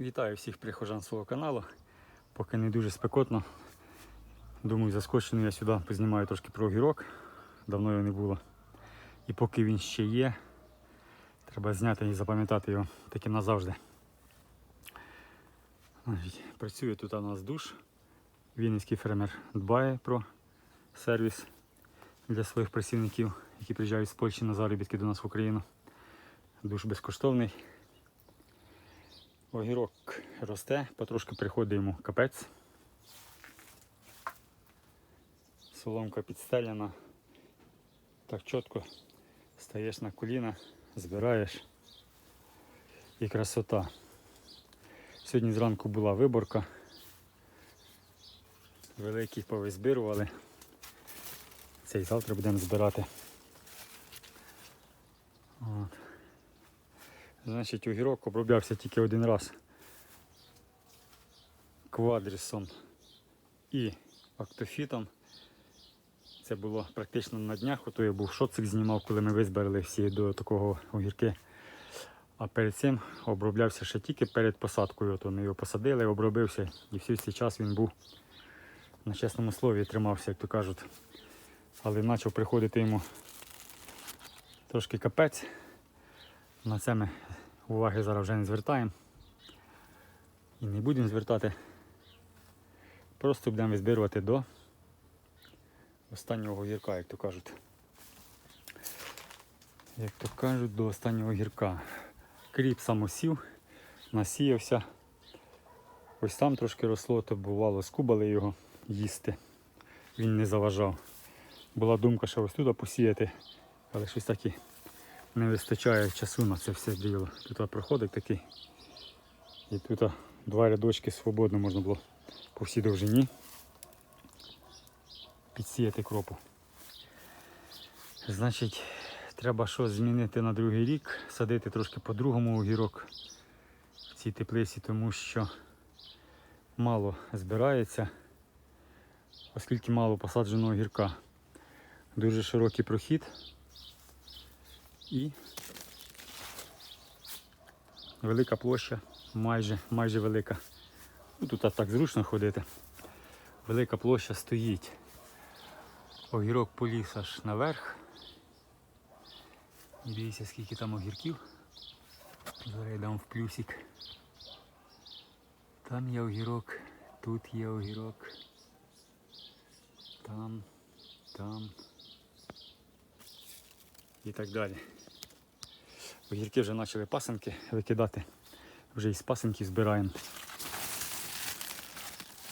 Вітаю всіх прихожан свого каналу. Поки не дуже спекотно. Думаю, заскочений я сюди познімаю трошки про огірок. Давно його не було. І поки він ще є, треба зняти і запам'ятати його таким назавжди. Працює тут у нас душ. Вінницький фермер дбає про сервіс для своїх працівників, які приїжджають з Польщі на заробітки до нас в Україну. Душ безкоштовний. Огірок росте, потрошки приходить йому капець. Соломка підстеляна. Так чітко стаєш на коліна, збираєш і красота. Сьогодні зранку була виборка. Великий повизбирували. Цей завтра будемо збирати. Значить, огірок оброблявся тільки один раз квадрісом і актофітом. Це було практично на днях, ото я був шоцик знімав, коли ми визбирали всі до такого огірки. А перед цим оброблявся ще тільки перед посадкою. Ото ми його посадили, обробився і всій цей час він був на чесному слові тримався, як то кажуть. Але почав приходити йому трошки капець. На це ми уваги зараз вже не звертаємо. І не будемо звертати. Просто будемо визбирувати до останнього гірка, як то кажуть. Як то кажуть, до останнього гірка. Кріп самосів, насіявся. Ось там трошки росло, то бувало, скубали його їсти. Він не заважав. Була думка, що ось туди посіяти, але щось таке не вистачає часу на це все діло. Тут проходить такий. І тут два рядочки свободно можна було по всій довжині підсіяти кропу. Значить, треба щось змінити на другий рік, садити трошки по-другому огірок в цій теплиці, тому що мало збирається, оскільки мало посадженого гірка. Дуже широкий прохід і велика площа, майже, майже велика. Ну, тут так зручно ходити. Велика площа стоїть. Огірок поліз аж наверх. Дивіться, скільки там огірків. Зараз дам в плюсик. Там є огірок, тут є огірок. Там, там. І так далі. Огірки вже почали пасенки викидати. Вже із пасенків збираємо.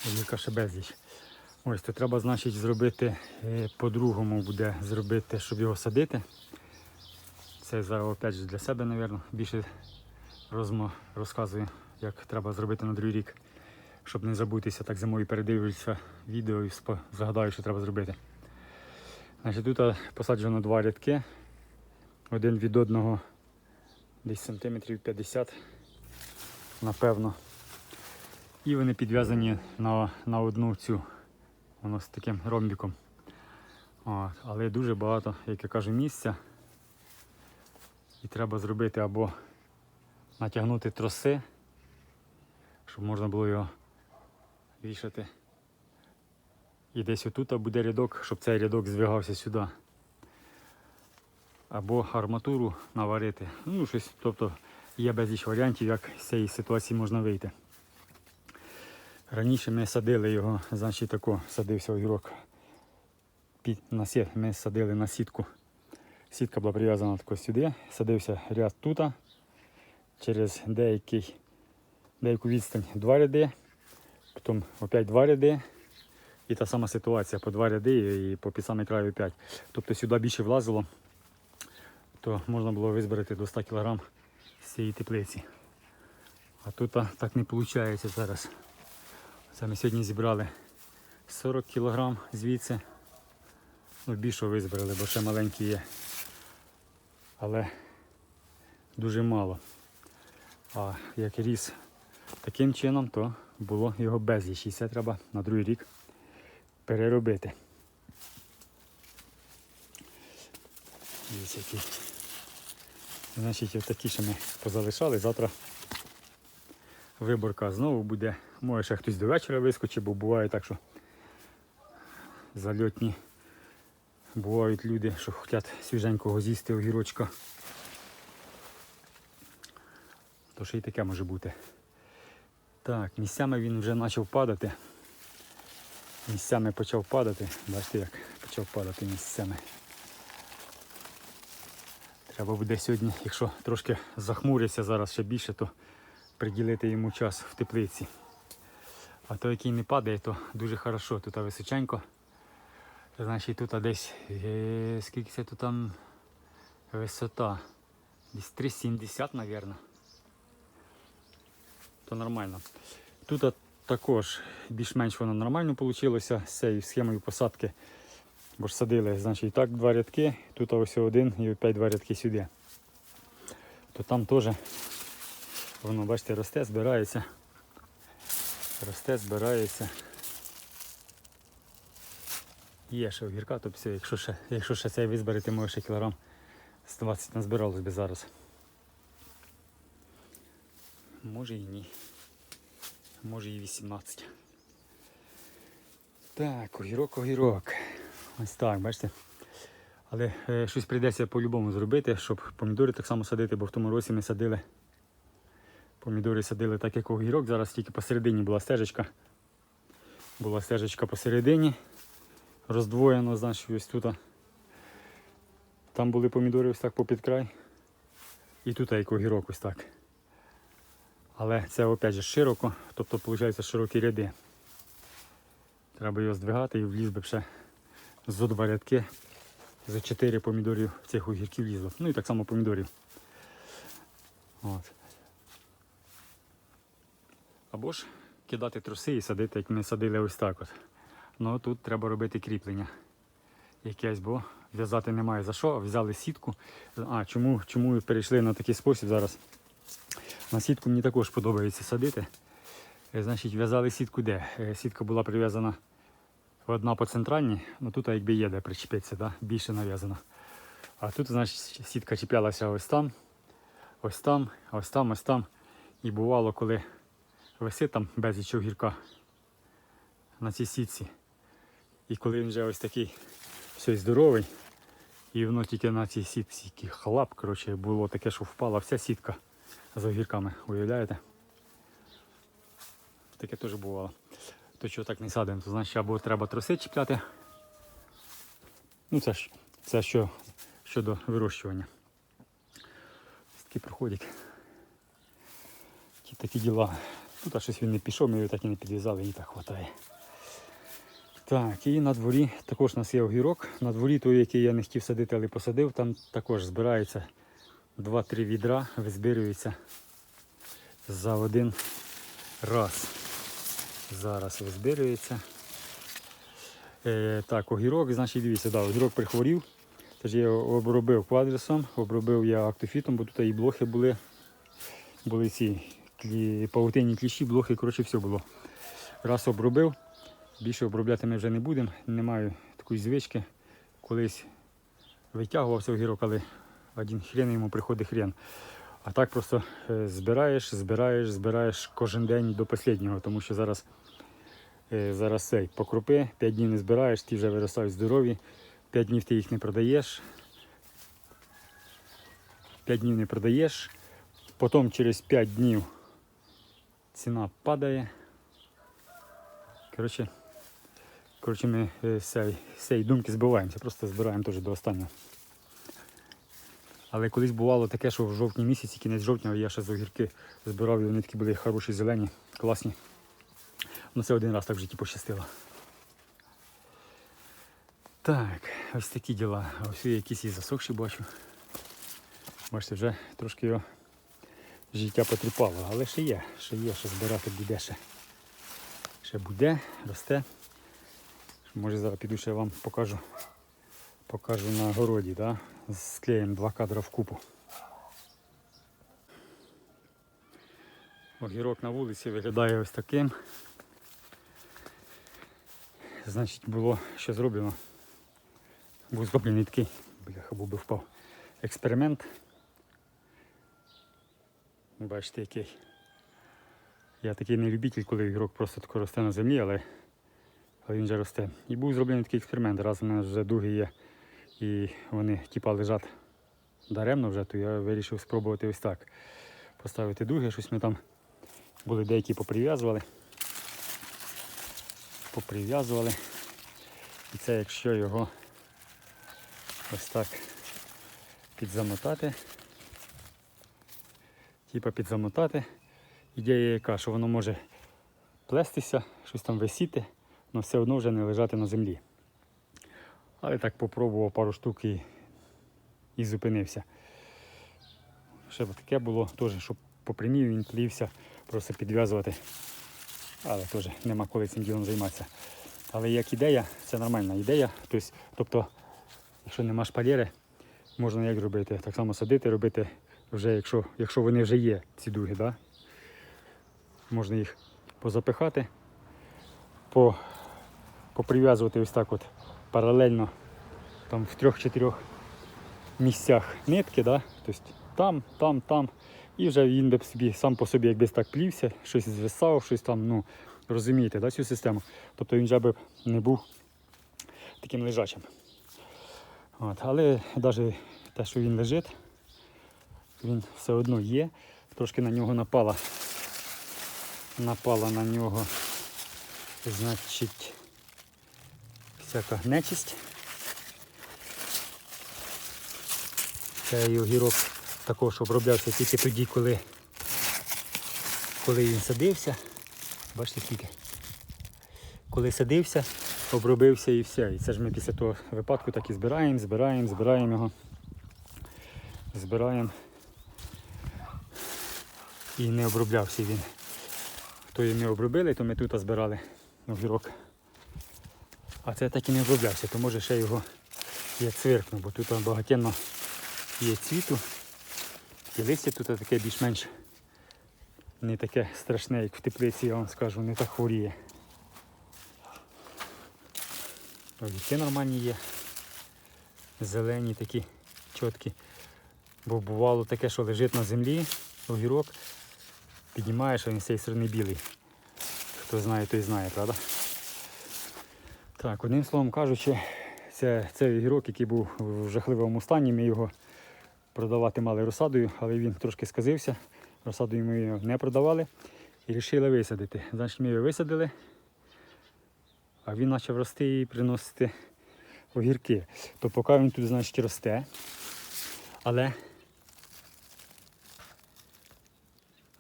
Огірка ще безліч. Ось, то треба, значить, зробити е, по-другому буде зробити, щоб його садити. Це зараз опять для себе, мабуть, більше розказую, як треба зробити на другий рік, щоб не забутися, так зимою передивлюся відео і згадаю, що треба зробити. Значить, тут е, посаджено два рядки, один від одного десь сантиметрів 50, напевно. І вони підв'язані на, на одну цю, воно з таким ромбіком. От, але дуже багато, як я кажу, місця. І треба зробити або натягнути троси, щоб можна було його вішати. І десь отут буде рядок, щоб цей рядок звигався сюди. Або арматуру наварити. Ну, щось, тобто є безліч варіантів, як з цієї ситуації можна вийти. Раніше ми садили його, значить тако садився огірок. Під на ми садили на сітку. Сітка була прив'язана тако сюди, садився ряд тут, через деякий, деяку відстань два ряди, потім опять два ряди. І та сама ситуація по два ряди і по під самий краю 5. Тобто сюди більше влазило, то можна було визбирати до 100 кг з цієї теплиці. А тут так не виходить зараз. Це ми сьогодні зібрали 40 кг звідси. Ну, більше визбирали, бо ще маленькі є. Але дуже мало. А як ріс таким чином, то було його безліч. І це треба на другий рік переробити. Дивіться, які. Значить, такі ще ми позалишали. Завтра виборка знову буде. Може ще хтось до вечора вискочить, бо буває так, що зальотні бувають люди, що хочуть свіженького з'їсти огірочка. То ще й таке може бути. Так, місцями він вже почав падати. Місцями почав падати. Бачите, як почав падати місцями. Треба буде сьогодні, якщо трошки захмуриться зараз ще більше, то приділити йому час в теплиці. А той, який не падає, то дуже хорошо. Тут височенько. Значить тут десь е, скільки це тут там висота? Десь 3,70, мабуть. То нормально. Тут також більш-менш воно нормально вийшло з цією схемою посадки. Бо ж садили, значить, і так два рядки, тут ось один і опять два рядки сюди. То там теж воно, бачите, росте, збирається. Росте, збирається. Є ще огірка, то все, якщо ще, якщо ще цей визберете, може ще кілограм з 20 назбиралось би зараз. Може і ні. Може і 18. Так, огірок, огірок. Ось так, бачите. Але е, щось прийдеться по-любому зробити, щоб помідори так само садити, бо в тому році ми садили. Помідори садили так, як огірок. Зараз тільки посередині була стежечка. Була стежечка посередині. Роздвоєно, значить, ось тут. Там були помідори ось так попід край. І тут як огірок ось так. Але це опять же широко, тобто виходить широкі ряди. Треба його здвигати і вліз би ще зо два рядки. За 4 помідорів цих огірків лізло. Ну і так само помідорів. От. Або ж кидати труси і садити, як ми садили ось так от. Ну тут треба робити кріплення якесь, бо в'язати немає за що. Взяли сітку. А чому, чому перейшли на такий спосіб зараз? На сітку мені також подобається садити. Е, Значить, в'язали сітку де? Е, Сітка була прив'язана одна по центральній, ну тут якби є де причепитися, да? більше нав'язана. А тут, значить, сітка чіплялася ось там, ось там, ось там, ось там. І бувало, коли висить там безліч огірка на цій сітці. І коли він вже ось такий все здоровий, і воно тільки на цій сітці який хлап, коротше, було таке, що впала вся сітка з огірками, уявляєте? Таке теж бувало. То чого так не садимо, то значить або треба троси чіпляти. Ну це ж це що щодо вирощування. Такий проходик. Ті такі діла. Тут а щось він не пішов, ми його так і не підв'язали, і так вистачає. Так, і на дворі також у нас є огірок. На дворі той, який я не хотів садити, але посадив, там також збирається 2-3 відра, визбирюється за один раз. Зараз визбирюється. Е, так, огірок, значить, дивіться, да, огірок прихворів. Тож я обробив квадрісом, обробив я актофітом, бо тут і блохи були. Були ці клі, павутинні кліщі, блохи, коротше, все було. Раз обробив, більше обробляти ми вже не будемо. Не маю такої звички. Колись витягувався огірок, але один хрен йому приходить хрен. А так просто е, збираєш, збираєш, збираєш кожен день до останнього, тому що зараз, е, зараз цей покропи, 5 днів не збираєш, ті вже виростають здорові, 5 днів ти їх не продаєш. 5 днів не продаєш, потім через 5 днів ціна падає. Коротше, коротше ми е, з цієї думки збиваємося, просто збираємо теж до останнього. Але колись бувало таке, що в жовтні місяці, кінець жовтня, я ще з огірки збирав, і вони такі були хороші, зелені, класні. Ну це один раз так в житті пощастило. Так, ось такі діла. Ось якісь і засохші бачу. Бачите, вже трошки його життя потріпало, але ще є, ще є, що збирати буде ще. Ще буде, росте. Може зараз піду ще вам покажу. Покажу на городі, да? Склеїмо два кадри в купу. Огірок на вулиці виглядає ось таким. Значить, було що зроблено. Був зроблений такий, бляха, був би впав. Експеримент. Бачите який. Я такий не любитель, коли ігрок просто тако росте на землі, але, але він вже росте. І був зроблений такий експеримент. Раз у нас вже дуги є і вони типа лежать даремно вже, то я вирішив спробувати ось так. Поставити дуги, щось ми там були деякі поприв'язували. Поприв'язували. І це якщо його ось так підзамотати. Типа підзамотати. Ідея яка, що воно може плестися, щось там висіти, але все одно вже не лежати на землі. Але так попробував пару штук і, і зупинився. Ще б таке було теж, щоб по прямій він плівся, просто підв'язувати. Але теж нема коли цим ділом займатися. Але як ідея, це нормальна ідея. Тобто, тобто якщо нема шпалери, можна як робити? Так само садити, робити вже, якщо, якщо вони вже є, ці дуги, да? можна їх позапихати, по, поприв'язувати ось так от паралельно там в трьох-чотирьох місцях нитки, да? тобто там, там, там. І вже він би собі сам по собі якби так плівся, щось звисав, щось там, ну, розумієте, да, цю систему. Тобто він вже би не був таким лежачим. От, але навіть те, що він лежить, він все одно є. Трошки на нього напала. Напала на нього, значить, всяка нечисть. Цей огірок також оброблявся тільки тоді, коли, коли він садився. Бачите скільки? Коли садився, обробився і все. І це ж ми після того випадку так і збираємо, збираємо, збираємо його. Збираємо. І не оброблявся він. Хто її не обробили, то ми тут збирали огірок. А це так і не оброблявся, то може ще його як цвиркнув, бо тут багатенно є цвіту. І листя тут таке більш-менш не таке страшне, як в теплиці, я вам скажу, не так хворіє. Огірки нормальні є. Зелені такі чіткі. Бо бувало таке, що лежить на землі, огірок, піднімаєш, а він з цієї сторони білий. Хто знає, той знає, правда? Так, одним словом кажучи, це, це огірок, який був в жахливому стані, ми його продавати мали розсадою, але він трошки сказився. Розсадою ми його не продавали і вирішили висадити. Значить, ми його висадили, а він почав рости і приносити огірки. То поки він тут, значить, росте. Але,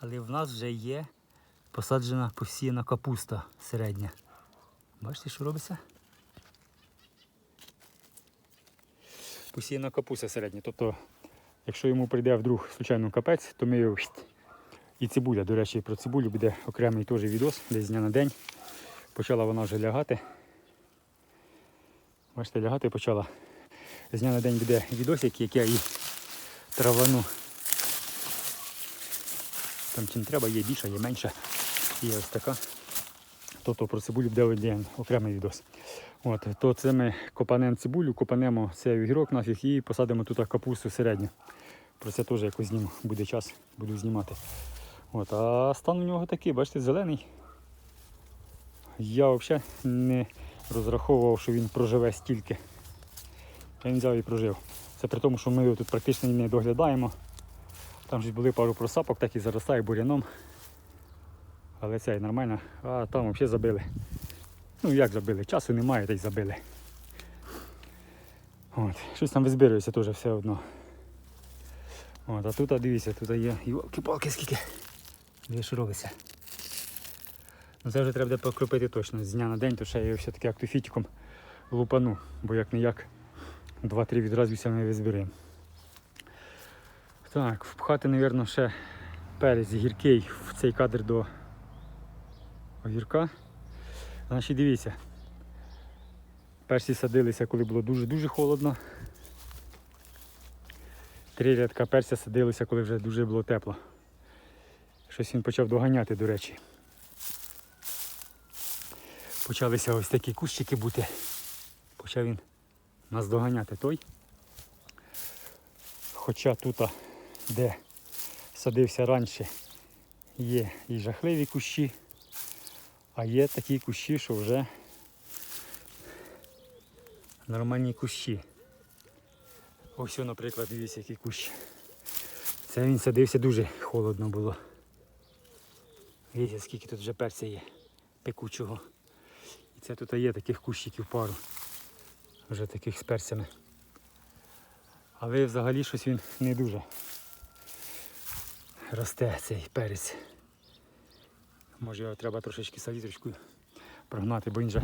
але в нас вже є посаджена посіяна капуста середня. Бачите, що робиться? Посіяна капуста середня. Тобто Якщо йому прийде вдруг случайно капець, то ми його і цибуля. До речі, про цибулю буде окремий теж відос, десь з дня на день. Почала вона вже лягати. Бачите, лягати почала. З дня на день буде відосик, як я її травану. Там чи не треба, є більша, є менша. І ось така. Тобто про цибулю буде один окремий відос. От, То це ми копанемо цибулю, копанемо цей огірок нафіг і посадимо тут капусту середню. Про це теж якось зніму. Буде час, буду знімати. От, А стан у нього такий, бачите, зелений. Я взагалі не розраховував, що він проживе стільки. Я він взяв і прожив. Це при тому, що ми його тут практично не доглядаємо. Там ж були пару просапок, так і заростає буряном. Але це і нормально. А там взагалі забили. Ну як забили? Часу немає, та забили. От. Щось там визбирується теж все одно. От, а тут, а дивіться, тут є йолки-палки скільки. Що робиться. Ну Це вже треба буде покропити точно. З дня на день, то ще я його все-таки актофітиком лупану, бо як не як 2-3 відразу ми визбираємо. Так, впхати, мабуть, ще перець гіркий в цей кадр до огірка. Значить, дивіться. Перші садилися, коли було дуже-дуже холодно. Три рядка перця садилися, коли вже дуже було тепло. Щось він почав доганяти, до речі. Почалися ось такі кущики бути. Почав він нас доганяти той. Хоча тут, де садився раніше, Є і жахливі кущі, а є такі кущі, що вже нормальні кущі. Ось, наприклад, дивіться, який кущ. Це він садився дуже холодно було. Дивіться, скільки тут вже перця є пекучого. І це тут є таких кущиків пару. Вже таких з перцями. Але взагалі щось він не дуже росте цей перець. Може його треба трошечки салітрочкою прогнати, бо він же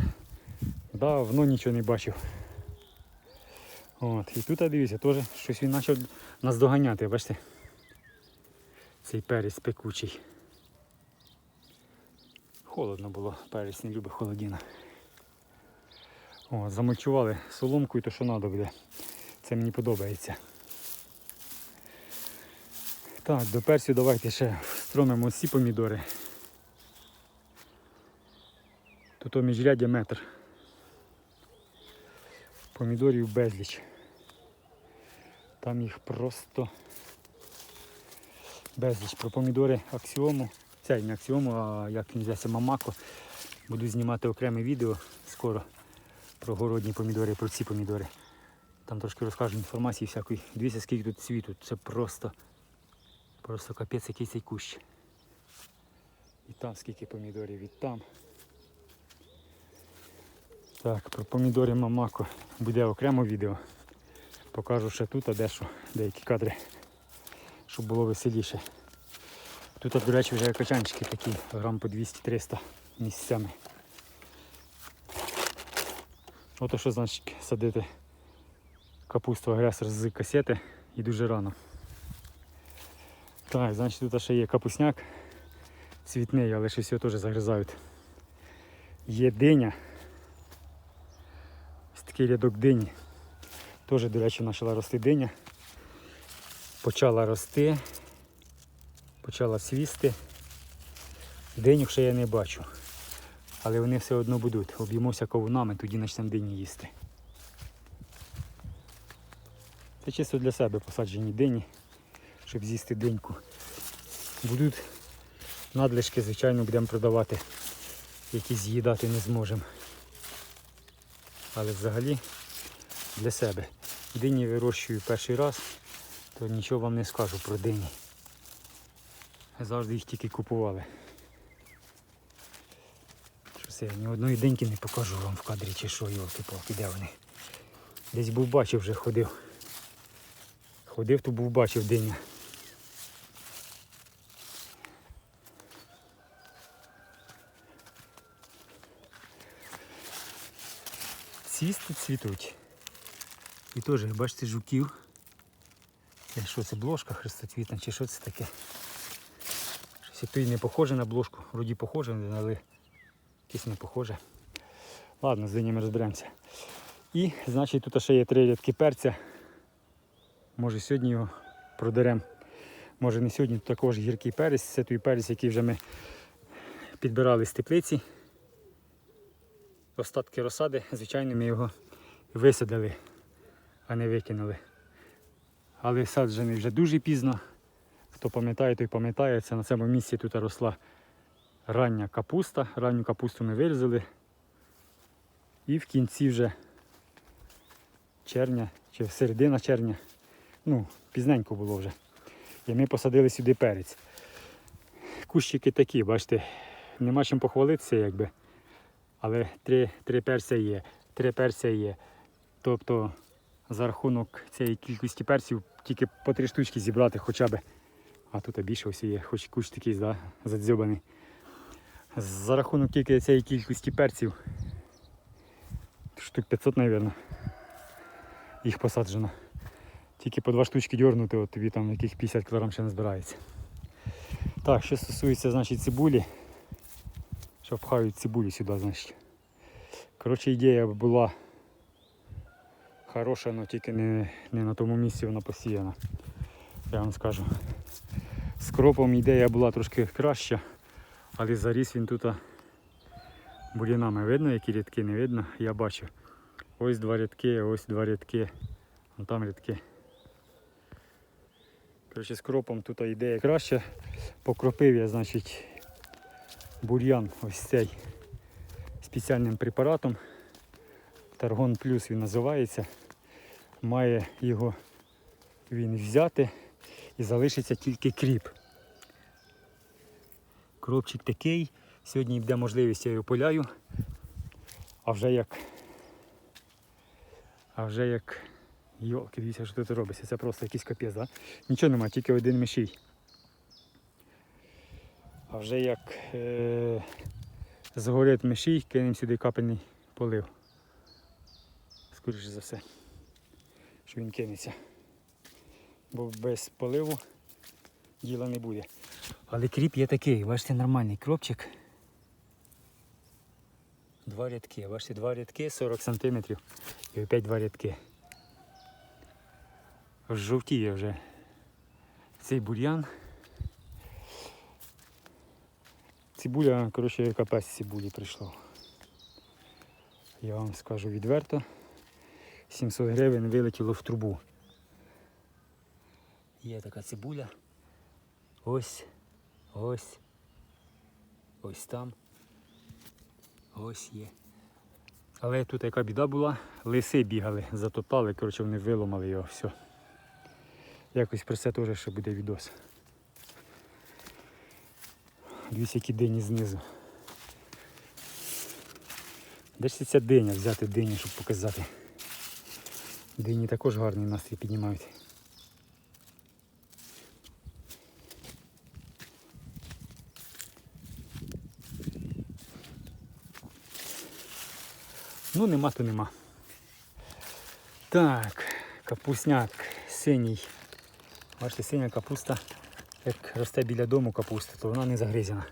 давно нічого не бачив. От, і тут дивіться, теж щось він почав нас доганяти, бачите? Цей перець пекучий. Холодно було, перець не любить холодіна. О, замульчували соломкою, то що треба буде. Це мені подобається. Так, до перцю давайте ще встромимо ці помідори. Тут о міжрядя метр. Помідорів безліч. Там їх просто безліч. Про помідори аксіому. Це не аксіому, а як він називається мамако. Буду знімати окреме відео скоро про городні помідори, про ці помідори. Там трошки розкажу інформації всякої. Дивіться, скільки тут цвіту. Це просто, просто капець який цей кущ. І там скільки помідорів, і там. Так, про помідори мамако буде окремо відео. Покажу ще тут, а дещо, деякі кадри, щоб було веселіше. Тут, до речі, вже качанчики такі, грам по 200-300 місцями. Ото що значить садити капусту агресор з касети і дуже рано. Так, значить тут ще є капусняк цвітний, але щось його теж загризають. Є диня. Такий рядок дині. Теж, до речі, почала рости диня. Почала рости, почала свісти. Диню ще я не бачу. Але вони все одно будуть. Об'ємося ковунами, тоді почнемо дині їсти. Це чисто для себе посаджені дині, щоб з'їсти диньку. Будуть надлишки, звичайно, будемо продавати, які з'їдати не зможемо. Але взагалі для себе. Дині вирощую перший раз, то нічого вам не скажу про дині. Завжди їх тільки купували. Щось я ні одної деньки не покажу вам в кадрі чи що, йолки-палки, де вони. Десь був бачив вже ходив. Ходив, то був бачив диня. Цвісти цвітуть. І теж, бачите, жуків. Що це блошка хрестоцвітна чи що це таке? Щось як то і не похоже на блошку. Вроді похоже, але якесь не похоже. Ладно, з динями розберемося. І, значить, тут ще є три рядки перця. Може сьогодні його продеремо. Може не сьогодні, тут також гіркий перець. Це той перець, який вже ми підбирали з теплиці. Остатки розсади, звичайно, ми його висадили, а не викинули. Але саджений вже дуже пізно. Хто пам'ятає, той пам'ятає, це на цьому місці тут росла рання капуста. Ранню капусту ми вирізали. І в кінці вже червня чи середина червня, ну, пізненько було вже. І ми посадили сюди перець. Кущики такі, бачите, нема чим похвалитися, якби. Але три, три перця є. Три перця є. Тобто за рахунок цієї кількості перців тільки по три штучки зібрати хоча б. А тут більше ось є, хоч кущ такий да, задзьобаний. За рахунок тільки цієї кількості перців. Штук 500, мабуть. Їх посаджено. Тільки по два штучки дьорнути, от тобі там яких 50 кг ще не збирається. Так, що стосується значить, цибулі, що пхають цибулі сюди, значить. Коротше, ідея була хороша, але тільки не, не на тому місці вона посіяна. Я вам скажу. З кропом ідея була трошки краща, але заріс він тут бур'янами. Видно, які рядки не видно, я бачу. Ось два рядки, ось два рядки, вон там рядки. Коротше, з кропом тут ідея краще. Покропив я, значить, бур'ян ось цей спеціальним препаратом. Таргон плюс він називається. Має його він взяти і залишиться тільки кріп. Кропчик такий. Сьогодні буде можливість, я його поляю. А вже як. А вже як. Йолки, дивіться, що тут робиться. Це просто якийсь капець, да? Нічого немає, тільки один мишій. А вже як е- згорить мишій, кинемо сюди капельний полив. Скоріше за все, що він кинеться. Бо без поливу діла не буде. Але кріп є такий, бачите, нормальний кропчик. Два рядки, бачите, два рядки 40 см і опять два рядки. Жовтіє вже цей бур'ян. Цибуля, коротше, капець цибулі прийшло. Я вам скажу відверто. 700 гривень вилетіло в трубу. Є така цибуля. Ось, ось, ось там. Ось є. Але тут яка біда була, лиси бігали, затоптали, коротше, вони виламали його, все. Якось про це теж ще буде відос. Дивіться, які дині знизу. Де ж ця диня взяти дині, щоб показати. Дині також гарний настрій піднімають. Ну, нема, то нема. Так, капусняк синій. Бачите, синя капуста, як росте біля дому капуста, то вона не загризена.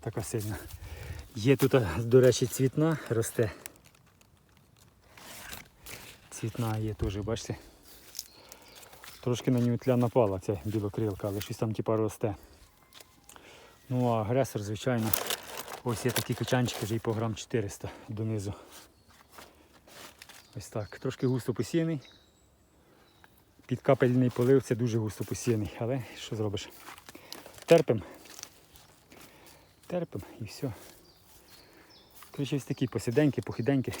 Така сильна. Є тут, до речі, цвітна росте. Цвітна є теж, бачите. Трошки на нього тля напала ця білокрилка, але щось там типа росте. Ну а агресор, звичайно, ось є такі качанчики вже і по грам 400 донизу. Ось так. Трошки густо посіяний. Під капельний полив це дуже густо посіяний, але що зробиш? Терпим. Терпим і все. Коротше, ось такі посіденькі, похіденькі.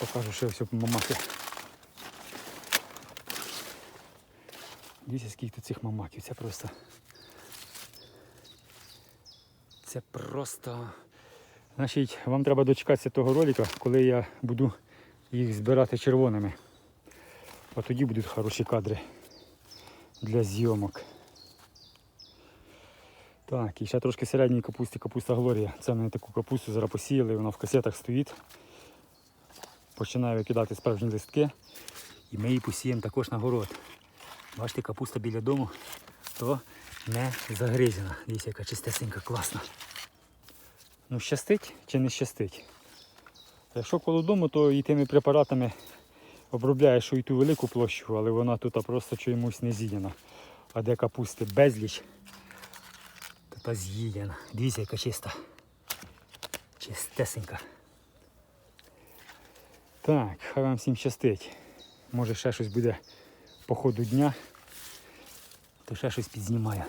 Покажу, що все мамаки. Дивіться, скільки тут цих мамаків. Це просто. Це просто. Значить, вам треба дочекатися того ролика, коли я буду їх збирати червоними. От тоді будуть хороші кадри для зйомок. Так, і ще трошки середньої капусти, капуста Глорія. Це ми таку капусту зараз посіяли, вона в касетах стоїть. Починаю викидати справжні листки. І ми її посіємо також на город. Бачите, капуста біля дому, то не загризена. Дивіться, яка чистесенька, класна. Ну, щастить чи не щастить? Якщо коло дому, то і тими препаратами обробляєш і ту велику площу, але вона тут просто чомусь не з'їдена. А де капусти безліч, то та з'їдена. Дивіться, яка чиста. Чистесенька. Так, хай вам всім щастить. Може ще щось буде по ходу дня, то ще щось підзнімаю.